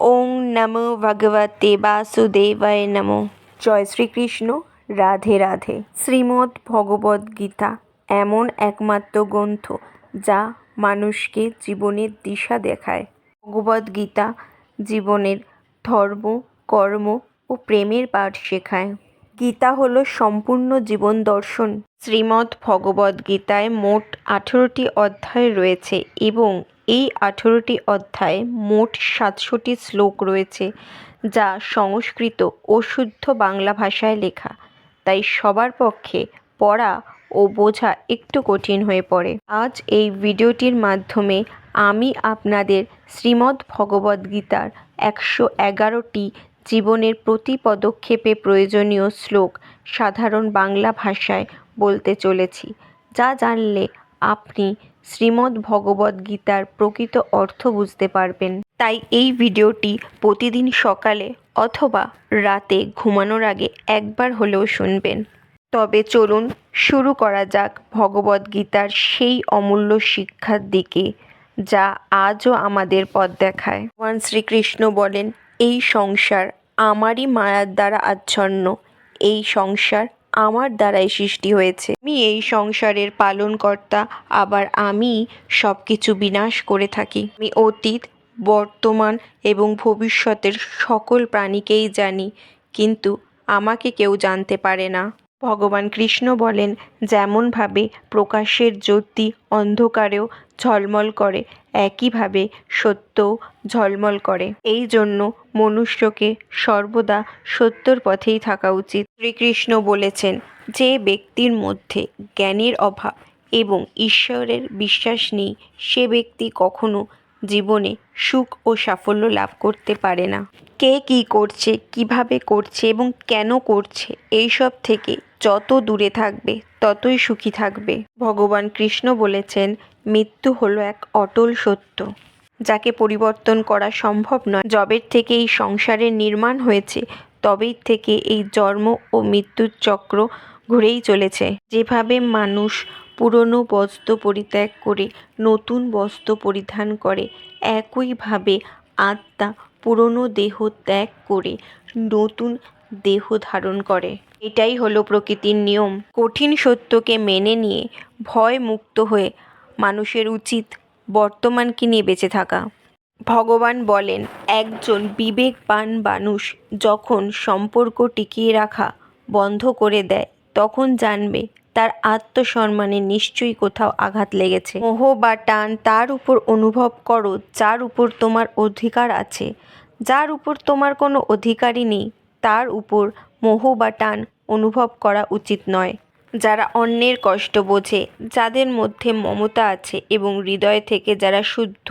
ওং নমো ভগবতে বাসুদেবায় নমো। জয় শ্রীকৃষ্ণ, রাধে রাধে। শ্রীমদ্ ভগবদ্ গীতা এমন একমাত্র গ্রন্থ যা মানুষকে জীবনের দিশা দেখায়। ভগবদ্ গীতা জীবনের ধর্ম, কর্ম ও প্রেমের পাঠ শেখায়। গীতা হলো সম্পূর্ণ জীবন দর্শন। শ্রীমদ্ ভগবদ্ গীতায় মোট আঠেরোটি অধ্যায় রয়েছে এবং এই আঠেরোটি অধ্যায়ে মোট সাতশোটি শ্লোক রয়েছে, যা সংস্কৃত ও শুদ্ধ বাংলা ভাষায় লেখা। তাই সবার পক্ষে পড়া ও বোঝা একটু কঠিন হয়ে পড়ে। আজ এই ভিডিওটির মাধ্যমে আমি আপনাদের শ্রীমদ্ ভগবদ্ গীতার একশো এগারোটি জীবনের প্রতি পদক্ষেপে প্রয়োজনীয় শ্লোক সাধারণ বাংলা ভাষায় বলতে চলেছি। যা জানলে আপনি শ্রীমদ্ ভগবদ্ গীতার প্রকৃত অর্থ বুঝতে পারবেন। তাই এই ভিডিওটি প্রতিদিন সকালে অথবা রাতে ঘুমানোর আগে একবার হলেও শুনবেন। তবে চলুন শুরু করা যাক ভগবদ্ গীতার সেই অমূল্য শিক্ষার দিকে, যা আজও আমাদের পথ দেখায়। ভগবান শ্রীকৃষ্ণ বলেন, এই সংসার আমারই মায়ার দ্বারা আচ্ছন্ন। এই সংসার আমার দ্বারাই সৃষ্টি হয়েছে। আমি এই সংসারের পালনকর্তা, আবার আমি সব কিছু বিনাশ করে থাকি। আমি অতীত, বর্তমান এবং ভবিষ্যতের সকল প্রাণীকেই জানি, কিন্তু আমাকে কেউ জানতে পারে না। ভগবান কৃষ্ণ বলেন যেমনভাবে প্রকাশের জ্যোতি অন্ধকারেও ঝলমল করে একইভাবে সত্যও ঝলমল করে। এই জন্য মনুষ্যকে সর্বদা সত্যর পথেই থাকা উচিত। শ্রীকৃষ্ণ বলেছেন, যে ব্যক্তির মধ্যে জ্ঞানের অভাব এবং ঈশ্বরের বিশ্বাস নেই, সে ব্যক্তি কখনো জীবনে সুখ ও সাফল্য লাভ করতে পারে না। কে কী করছে, কীভাবে করছে এবং কেন করছে, এইসব থেকে যত দূরে থাকবে, ততই সুখী থাকবে। ভগবান কৃষ্ণ বলেছেন, মৃত্যু হলো এক অটল সত্য, যাকে পরিবর্তন করা সম্ভব নয়। যবের থেকে এই সংসারের নির্মাণ হয়েছে, তবেই থেকে এই জন্ম ও মৃত্যুর চক্র ঘুরেই চলেছে। যেভাবে মানুষ পুরনো বস্ত্র পরিত্যাগ করে নতুন বস্ত্র পরিধান করে। একইভাবে আত্মা পুরনো দেহ ত্যাগ করে নতুন দেহ ধারণ করে। এটাই হলো প্রকৃতির নিয়ম। কঠিন সত্যকে মেনে নিয়ে ভয় মুক্ত হয়ে মানুষের উচিত বর্তমানকে নিয়ে বেঁচে থাকা। ভগবান বলেন, একজন বিবেকবান মানুষ যখন সম্পর্ক টিকিয়ে রাখা বন্ধ করে দেয়, তখন জানবে তার আত্মসম্মানে নিশ্চয়ই কোথাও আঘাত লেগেছে। মোহ বা টান তার উপর অনুভব করো, যার উপর তোমার অধিকার আছে। যার উপর তোমার কোনো অধিকারই নেই, তার উপর মোহ বা টান অনুভব করা উচিত নয়। যারা অন্যের কষ্ট বোঝে, যাদের মধ্যে মমতা আছে এবং হৃদয় থেকে যারা শুদ্ধ,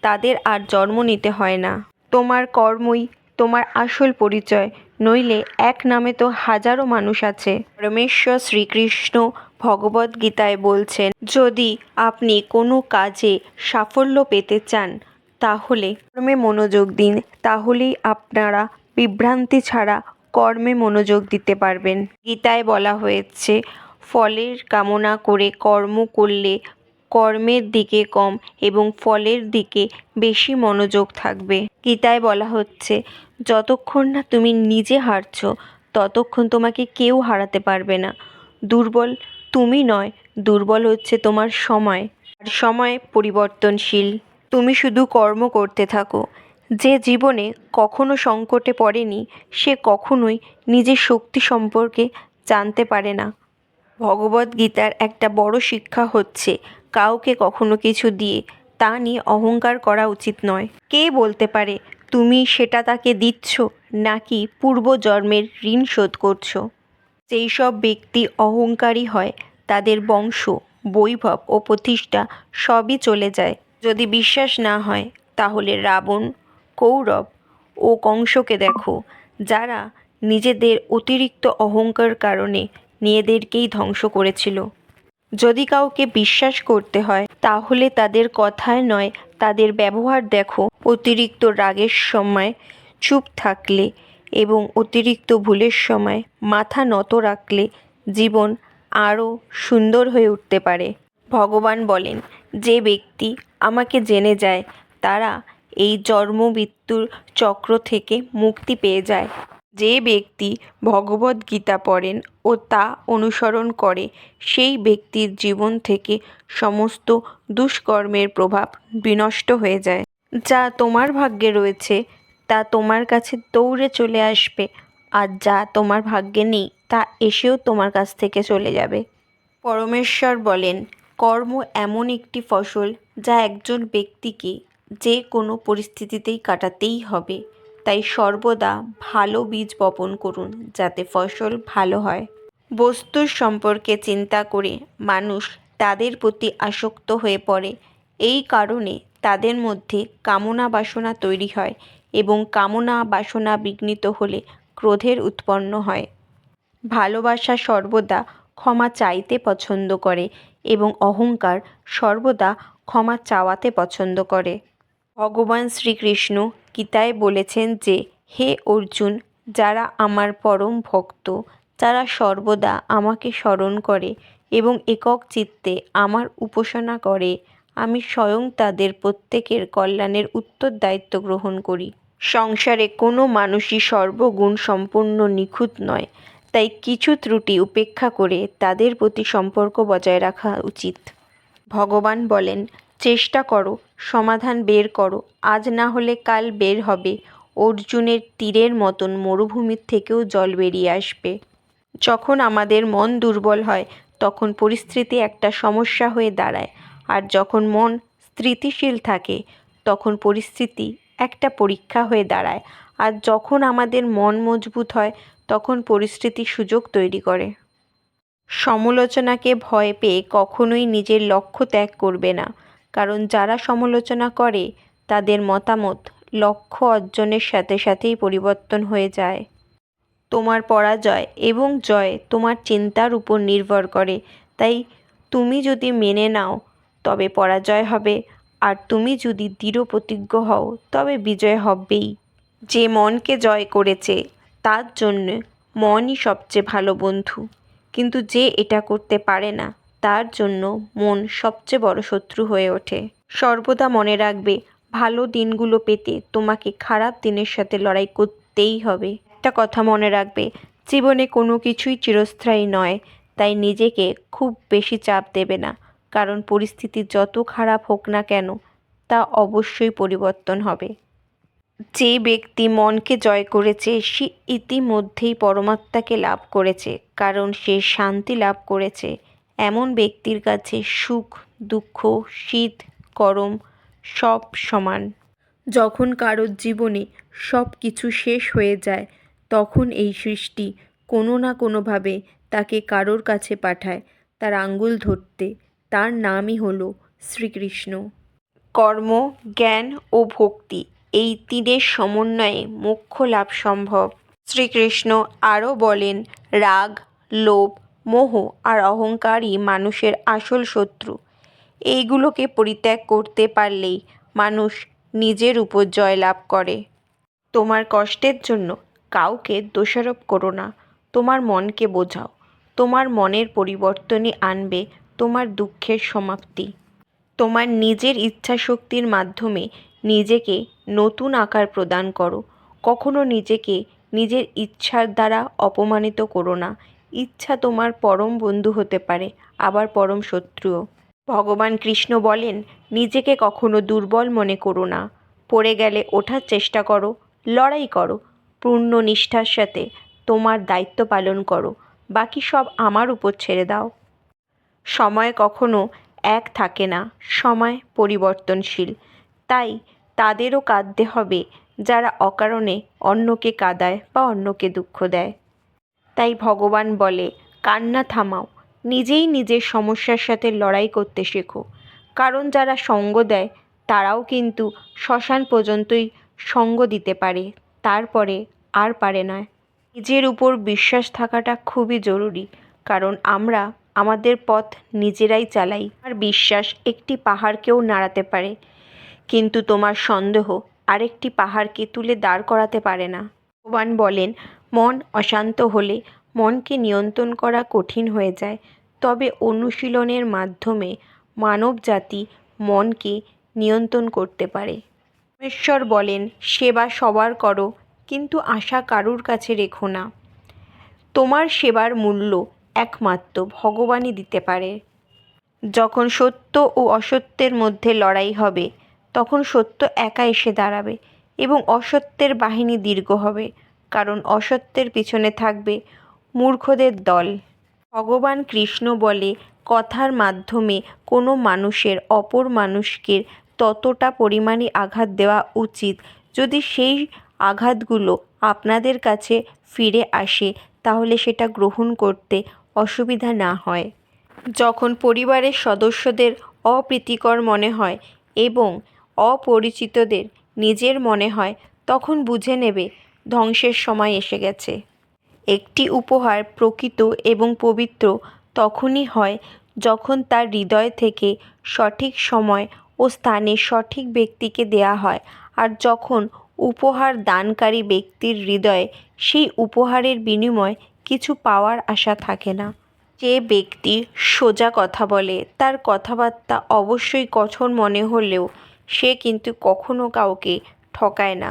তাদের আর জন্ম নিতে হয় না। তোমার কর্মই তোমার আসল পরিচয় নইলে এক নামে তো হাজারো মানুষ আছে। পরমেশ্বর শ্রীকৃষ্ণ ভগবদ্ গীতায় বলছেন, যদি আপনি কোনো কাজে সাফল্য পেতে চান, তাহলে কর্মে মনোযোগ দিন। তাহলেই আপনারা বিভ্রান্তি ছাড়া কর্মে মনোযোগ দিতে পারবেন। গীতায় বলা হয়েছে, ফলের কামনা করে কর্ম করলে কর্মের দিকে কম এবং ফলের দিকে বেশি মনোযোগ থাকবে। গীতায় বলা হচ্ছে, যতক্ষণ না তুমি নিজে হারছো, ততক্ষণ তোমাকে কেউ হারাতে পারবে না। দুর্বল তুমি নয়, দুর্বল হচ্ছে তোমার সময়। আর সময় পরিবর্তনশীল। তুমি শুধু কর্ম করতে থাকো। যে জীবনে কখনো সংকটে পড়েনি, সে কখনোই নিজের শক্তি সম্পর্কে জানতে পারে না। ভগবদ্গীতার একটা বড় শিক্ষা হচ্ছে কাউকে কখনো কিছু দিয়ে তা নিয়ে অহংকার করা উচিত নয়। কে বলতে পারে, তুমি সেটা তাকে দিচ্ছ, নাকি পূর্বজন্মের ঋণ শোধ করছ? যেই সব ব্যক্তি অহংকারী হয়, তাদের বংশ, বৈভব ও প্রতিষ্ঠা সবই চলে যায়। যদি বিশ্বাস না হয়, তাহলে রাবণ, কৌরব ও কংসকে দেখো, যারা নিজেদের অতিরিক্ত অহংকার কারণে নিজেদেরকেই ধ্বংস করেছিল। যদি কাউকে বিশ্বাস করতে হয়, তাহলে তাদের কথায় নয়, তাদের ব্যবহার দেখো। অতিরিক্ত রাগের সময় চুপ থাকলে এবং অতিরিক্ত ভুলের সময় মাথা নত রাখলে জীবন আরও সুন্দর হয়ে উঠতে পারে। ভগবান বলেন, যে ব্যক্তি আমাকে জেনে যায়, তারা এই জন্ম মৃত্যুর চক্র থেকে মুক্তি পেয়ে যায়। যে ব্যক্তি ভগবদ্গীতা পড়েন ও তা অনুসরণ করে, সেই ব্যক্তির জীবন থেকে সমস্ত দুষ্কর্মের প্রভাব বিনষ্ট হয়ে যায়। যা তোমার ভাগ্যে রয়েছে, তা তোমার কাছে দৌড়ে চলে আসবে, আর যা তোমার ভাগ্যে নেই, তা এসেও তোমার কাছ থেকে চলে যাবে। পরমেশ্বর বলেন, কর্ম এমন একটি ফসল যা একজন ব্যক্তিকে যে কোনো পরিস্থিতিতেই কাটাতেই হবে। তাই সর্বদা ভালো বীজ বপন করুন যাতে ফসল ভালো হয়। বস্তুর সম্পর্কে চিন্তা করে মানুষ তাদের প্রতি আসক্ত হয়ে পড়ে। এই কারণে তাদের মধ্যে কামনা বাসনা তৈরি হয় এবং কামনা বাসনা বিঘ্নিত হলে ক্রোধের উৎপন্ন হয়। ভালোবাসা সর্বদা ক্ষমা চাইতে পছন্দ করে এবং অহংকার সর্বদা ক্ষমা চাওয়াতে পছন্দ করে। ভগবান শ্রীকৃষ্ণ গীতায় বলেছেন যে, হে অর্জুন, যারা আমার পরম ভক্ত যারা সর্বদা আমাকে স্মরণ করে এবং একক চিত্তে আমার উপাসনা করে। আমি স্বয়ং তাদের প্রত্যেকের কল্যাণের উত্তর দায়িত্ব গ্রহণ করি। সংসারে কোনো মানুষই সর্বগুণ সম্পূর্ণ নিখুঁত নয়। তাই কিছু ত্রুটি উপেক্ষা করে তাদের প্রতি সম্পর্ক বজায় রাখা উচিত। ভগবান বলেন চেষ্টা করো, সমাধান বের করো, আজ না হলে কাল বের হবে, অর্জুনের তীরের মতন মরুভূমির থেকেও জল বেরিয়ে আসবে। যখন আমাদের মন দুর্বল হয়, তখন পরিস্থিতি একটা সমস্যা হয়ে দাঁড়ায়, আর যখন মন স্থিতিশীল থাকে, তখন পরিস্থিতি একটা পরীক্ষা হয়ে দাঁড়ায়, আর যখন আমাদের মন মজবুত হয়, তখন পরিস্থিতি সুযোগ তৈরি করে। সমালোচনাকে ভয় পেয়ে কখনোই নিজের লক্ষ্য ত্যাগ করবে না। কারণ যারা সমালোচনা করে, তাদের মতামত লক্ষ্য অর্জনের সাথে সাথেই পরিবর্তন হয়ে যায়। তোমার পরাজয় এবং জয় তোমার চিন্তার উপর নির্ভর করে। তাই তুমি যদি মেনে নাও, তবে পরাজয় হবে। আর তুমি যদি দৃঢ় প্রতিজ্ঞ হও, তবে বিজয় হবেই। যে মনকে জয় করেছে, তার জন্য মনই সবচেয়ে ভালো বন্ধু। কিন্তু যে এটা করতে পারে না তার জন্য মন সবচেয়ে বড় শত্রু হয়ে ওঠে। সর্বদা মনে রাখবে, ভালো দিনগুলো পেতে তোমাকে খারাপ দিনের সাথে লড়াই করতেই হবে। একটা কথা মনে রাখবে, জীবনে কোনো কিছুই চিরস্থায়ী নয়, তাই নিজেকে খুব বেশি চাপ দেবে না। কারণ পরিস্থিতি যত খারাপ হোক না কেন, তা অবশ্যই পরিবর্তন হবে। যে ব্যক্তি মনকে জয় করেছে, সে ইতিমধ্যেই পরমাত্মাকে লাভ করেছে, কারণ সে শান্তি লাভ করেছে। এমন ব্যক্তির কাছে সুখ, দুঃখ, শীত, গরম সব সমান। যখন কারোর জীবনে সব কিছু শেষ হয়ে যায়, তখন এই সৃষ্টি কোনো না কোনোভাবে তাকে কারোর কাছে পাঠায়। তার আঙ্গুল ধরতে তার নামই হলো শ্রীকৃষ্ণ। কর্ম, জ্ঞান ও ভক্তি এই তিনের সমন্বয়ে মোক্ষ লাভ সম্ভব। শ্রীকৃষ্ণ আরও বলেন, রাগ, লোভ মোহ আর অহংকারই মানুষের আসল শত্রু। এইগুলোকে পরিত্যাগ করতে পারলেই মানুষ নিজের উপর জয়লাভ করে। তোমার কষ্টের জন্য কাউকে দোষারোপ করো না। তোমার মনকে বোঝাও। তোমার মনের পরিবর্তনই আনবে তোমার দুঃখের সমাপ্তি। তোমার নিজের ইচ্ছাশক্তির মাধ্যমে নিজেকে নতুন আকার প্রদান করো। কখনো নিজেকে নিজের ইচ্ছার দ্বারা অপমানিত করো না। ইচ্ছা তোমার পরম বন্ধু হতে পারে, আবার পরম শত্রুও। ভগবান কৃষ্ণ বলেন, নিজেকে কখনো দুর্বল মনে করো না। পড়ে গেলে ওঠার চেষ্টা করো, লড়াই করো, পূর্ণ নিষ্ঠার সাথে তোমার দায়িত্ব পালন করো, বাকি সব আমার উপর ছেড়ে দাও। সময় কখনো এক থাকে না, সময় পরিবর্তনশীল। তাই তাদেরও কাঁদতে হবে, যারা অকারণে অন্যকে কাদায় বা অন্যকে দুঃখ দেয়। তাই ভগবান বলে, কান্না থামাও, নিজেই নিজের সমস্যার সাথে লড়াই করতে শেখো। কারণ যারা সঙ্গ দেয়, তারাও কিন্তু শ্মশান পর্যন্তই সঙ্গ দিতে পারে, তারপরে আর পারে না নিজের উপর বিশ্বাস থাকাটা খুবই জরুরি, কারণ আমরা আমাদের পথ নিজেরাই চালাই। আর বিশ্বাস একটি পাহাড়কেও নাড়াতে পারে, কিন্তু তোমার সন্দেহ আরেকটি পাহাড়কে তুলে দাঁড় করাতে পারে না। ভগবান বলেন মন অশান্ত হলে মনকে নিয়ন্ত্রণ করা কঠিন হয়ে যায়। তবে অনুশীলনের মাধ্যমে মানবজাতি মনকে নিয়ন্ত্রণ করতে পারে। ঈশ্বর বলেন, সেবা সবার করো, কিন্তু আশা কারুর কাছে রেখো না। তোমার সেবার মূল্য একমাত্র ভগবানই দিতে পারে। যখন সত্য ও অসত্যের মধ্যে লড়াই হবে, তখন সত্য একা এসে দাঁড়াবে এবং অসত্যের বাহিনী দীর্ঘ হবে। কারণ অসত্যের পিছনে থাকবে মূর্খদের দল। ভগবান কৃষ্ণ বলে, কথার মাধ্যমে কোনো মানুষের অপর মানুষকে ততটা পরিমাণে আঘাত দেওয়া উচিত। যদি সেই আঘাতগুলো আপনাদের কাছে ফিরে আসে, তাহলে সেটা গ্রহণ করতে অসুবিধা না হয়। যখন পরিবারের সদস্যদের অপ্রীতিকর মনে হয় এবং অপরিচিতদের নিজের মনে হয়, তখন বুঝে নেবে ধ্বংসের সময় এসে গেছে। একটি উপহার প্রকৃত এবং পবিত্র তখনই হয় যখন তার হৃদয় থেকে সঠিক সময় ও স্থানে সঠিক ব্যক্তিকে দেয়া হয় আর যখন উপহার দানকারী ব্যক্তির হৃদয়ে সেই উপহারের বিনিময়ে কিছু পাওয়ার আশা থাকে না। যে ব্যক্তি সোজা কথা বলে তার কথাবার্তা অবশ্যই কঠোর মনে হলেও সে কিন্তু কখনো কাউকে ঠকায় না।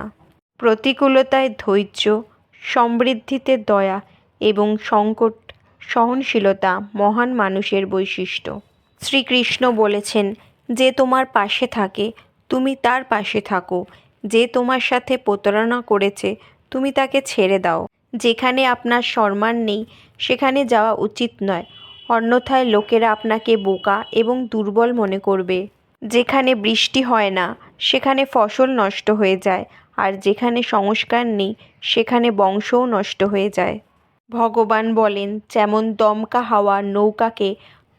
প্রতিকূলতায় ধৈর্য, সমৃদ্ধিতে দয়া এবং সংকট, সহনশীলতা মহান মানুষের বৈশিষ্ট্য। শ্রীকৃষ্ণ বলেছেন, যে তোমার পাশে থাকে, তুমি তার পাশে থাকো। যে তোমার সাথে প্রতারণা করেছে, তুমি তাকে ছেড়ে দাও। যেখানে আপনার সম্মান নেই, সেখানে যাওয়া উচিত নয়। অন্যথায় লোকেরা আপনাকে বোকা এবং দুর্বল মনে করবে। যেখানে বৃষ্টি হয় না, সেখানে ফসল নষ্ট হয়ে যায়। আর যেখানে সংস্কার নেই, সেখানে বংশও নষ্ট হয়ে যায়। ভগবান বলেন, যেমন দমকা হাওয়া নৌকাকে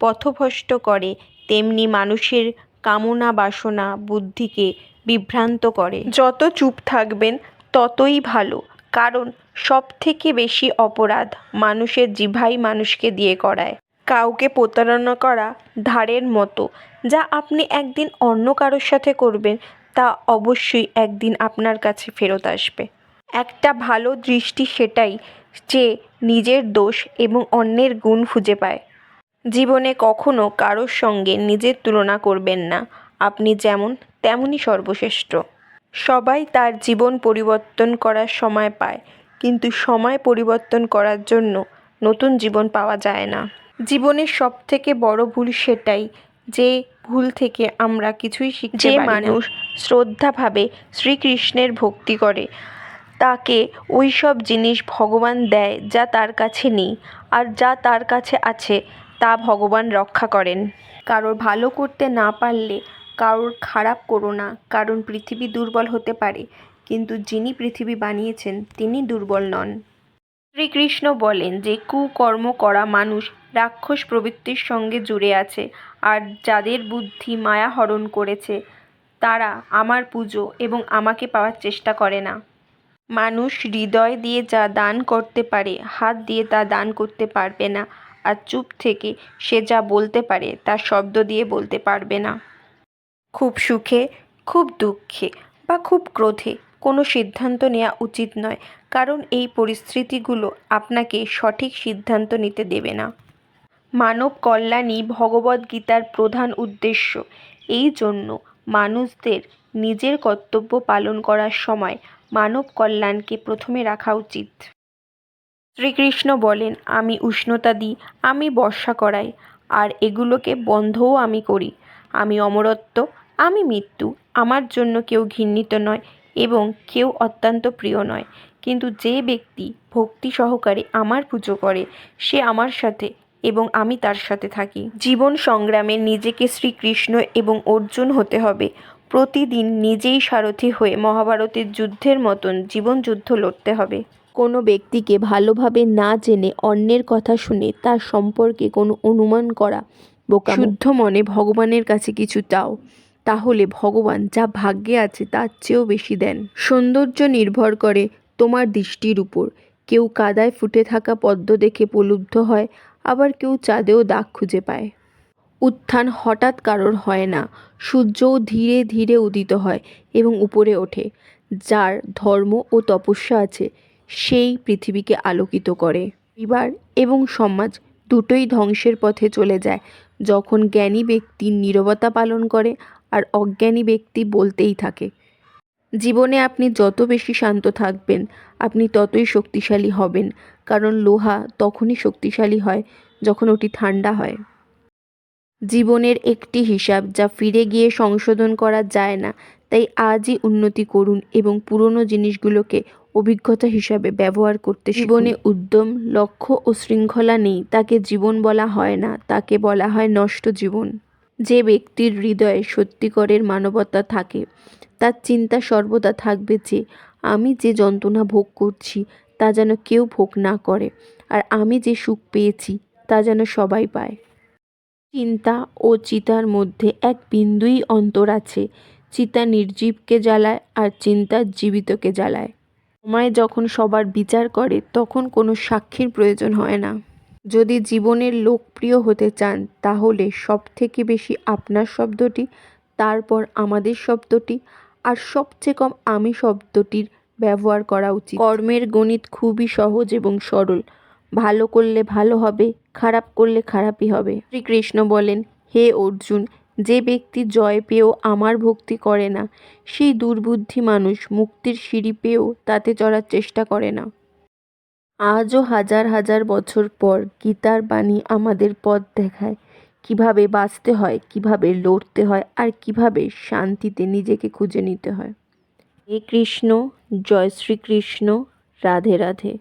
পথভ্রষ্ট করে, তেমনি মানুষের কামনা বাসনা বুদ্ধিকে বিভ্রান্ত করে। যত চুপ থাকবেন, ততই ভালো, কারণ সব থেকে বেশি অপরাধ মানুষের জিভাই মানুষকে দিয়ে করায়। কাউকে প্রতারণা করা ধারের মতো, যা আপনি একদিন অন্য কারোর সাথে করবেন তা অবশ্যই একদিন আপনার কাছে ফেরত আসবে। একটা ভালো দৃষ্টি সেটাই যে নিজের দোষ এবং অন্যের গুণ খুঁজে পায়। জীবনে কখনো কারোর সঙ্গে নিজের তুলনা করবেন না। আপনি যেমন, তেমনই সর্বশ্রেষ্ঠ। সবাই তার জীবন পরিবর্তন করার সময় পায়, কিন্তু সময় পরিবর্তন করার জন্য নতুন জীবন পাওয়া যায় না। জীবনের সবথেকে বড় ভুল সেটাই যে ভুল থেকে আমরা কিছুই শিখতে যে মানুষ শ্রদ্ধাভাবে শ্রীকৃষ্ণের ভক্তি করে তাকে ওই সব জিনিস ভগবান দেয় যা তার কাছে নেই আর যা তার কাছে আছে তা ভগবান রক্ষা করেন। কারোর ভালো করতে না পারলে কারোর খারাপ করো না কারণ পৃথিবী দুর্বল হতে পারে কিন্তু যিনি পৃথিবী বানিয়েছেন তিনি দুর্বল নন। শ্রীকৃষ্ণ বলেন যে, কুকর্ম করা মানুষ রাক্ষস প্রবৃত্তির সঙ্গে জুড়ে আছে আর যাদের বুদ্ধি মায়া হরণ করেছে, তারা আমার পুজো এবং আমাকে পাওয়ার চেষ্টা করে না। মানুষ হৃদয় দিয়ে যা দান করতে পারে, হাত দিয়ে তা দান করতে পারবে না আর চুপ থেকে সে যা বলতে পারে তা শব্দ দিয়ে বলতে পারবে না। খুব সুখে, খুব দুঃখে বা খুব ক্রোধে কোনো সিদ্ধান্ত নেওয়া উচিত নয়, কারণ এই পরিস্থিতিগুলো আপনাকে সঠিক সিদ্ধান্ত নিতে দেবে না। মানব কল্যাণই ভগবদ্গীতার প্রধান উদ্দেশ্য। এই জন্য মানুষদের নিজের কর্তব্য পালন করার সময় মানব কল্যাণকে প্রথমে রাখা উচিত। শ্রীকৃষ্ণ বলেন, আমি উষ্ণতা দিই, আমি বর্ষা করাই, আর এগুলোকে বন্ধও আমি করি। আমি অমরত্ব, আমি মৃত্যু, আমার জন্য কেউ ঘৃণিত নয় এবং কেউ অত্যন্ত প্রিয় নয়। কিন্তু যে ব্যক্তি ভক্তি সহকারে আমার পুজো করে সে আমার সাথে এবং আমি তার সাথে থাকি। জীবন সংগ্রামে নিজেকে শ্রীকৃষ্ণ এবং অর্জুন হতে হবে। প্রতিদিন নিজেই সারথি হয়ে মহাভারতের যুদ্ধের মতন জীবন যুদ্ধ লড়তে হবে। কোনো ব্যক্তিকে ভালোভাবে না জেনে অন্যের কথা শুনে তার সম্পর্কে কোনো অনুমান করা বোকা শুদ্ধ মনে ভগবানের কাছে কিছু চাও। তাহলে ভগবান যা ভাগ্যে আছে তার চেয়েও বেশি দেন। সৌন্দর্য নির্ভর করে তোমার দৃষ্টির উপর। কেউ কাদায় ফুটে থাকা পদ্ম দেখে প্রলুব্ধ হয়, আবার কেউ চাঁদেও দাগ খুঁজে পায়। উত্থান হঠাৎ কারোর হয় না, সূর্যও ধীরে ধীরে উদিত হয় এবং উপরে ওঠে। যার ধর্ম ও তপস্যা আছে, সেই পৃথিবীকে আলোকিত করে। পরিবার এবং সমাজ দুটোই ধ্বংসের পথে চলে যায়। যখন জ্ঞানী ব্যক্তি নীরবতা পালন করে আর অজ্ঞানী ব্যক্তি বলতেই থাকে। জীবনে আপনি যত বেশি শান্ত থাকবেন, আপনি ততই শক্তিশালী হবেন, কারণ লোহা তখনই শক্তিশালী হয় যখন ওটি ঠান্ডা হয়। জীবনের একটি হিসাব যা ফিরে গিয়ে সংশোধন করা যায় না, তাই আজই উন্নতি করুন এবং পুরনো জিনিসগুলোকে অভিজ্ঞতা হিসাবে ব্যবহার করতে জীবনে উদ্যম, লক্ষ্য ও শৃঙ্খলা নেই, তাকে জীবন বলা হয় না, তাকে বলা হয় নষ্ট জীবন। যে ব্যক্তির হৃদয়ে সত্যিকরের মানবতা থাকে, তার চিন্তা সর্বদা থাকবে যে, আমি যে যন্ত্রণা ভোগ করছি, তা যেন কেউ ভোগ না করে, আর আমি যে সুখ পেয়েছি, তা যেন সবাই পায়। চিন্তা ও চিতার মধ্যে এক বিন্দুই অন্তর আছে, চিতা নির্জীবকে জ্বালায় আর চিন্তা জীবিতকে জ্বালায়। সময় যখন সবার বিচার করে, তখন কোনো সাক্ষীর প্রয়োজন হয় না। যদি জীবনের লোকপ্রিয় হতে চান, তাহলে সব থেকে বেশি আপনার শব্দটি, তারপর আমাদের শব্দটি, আর সবচেয়ে কম আমি শব্দটির ব্যবহার করা উচিত। কর্মের গণিত খুবই সহজ এবং সরল। ভালো করলে ভালো হবে, খারাপ করলে খারাপই হবে। শ্রীকৃষ্ণ বলেন, হে অর্জুন, যে ব্যক্তি জয় পেয়েও আমার ভক্তি করে না, সেই দুর্বুদ্ধি মানুষ মুক্তির সিঁড়ি পেয়েও তাতে চড়ার চেষ্টা করে না। আজও হাজার হাজার বছর পর গীতার বাণী আমাদের পথ দেখায়। কীভাবে বাঁচতে হয়, কীভাবে লড়তে হয়, আর কীভাবে শান্তিতে নিজেকে খুঁজে নিতে হয়। হে কৃষ্ণ, জয় শ্রীকৃষ্ণ, রাধে রাধে।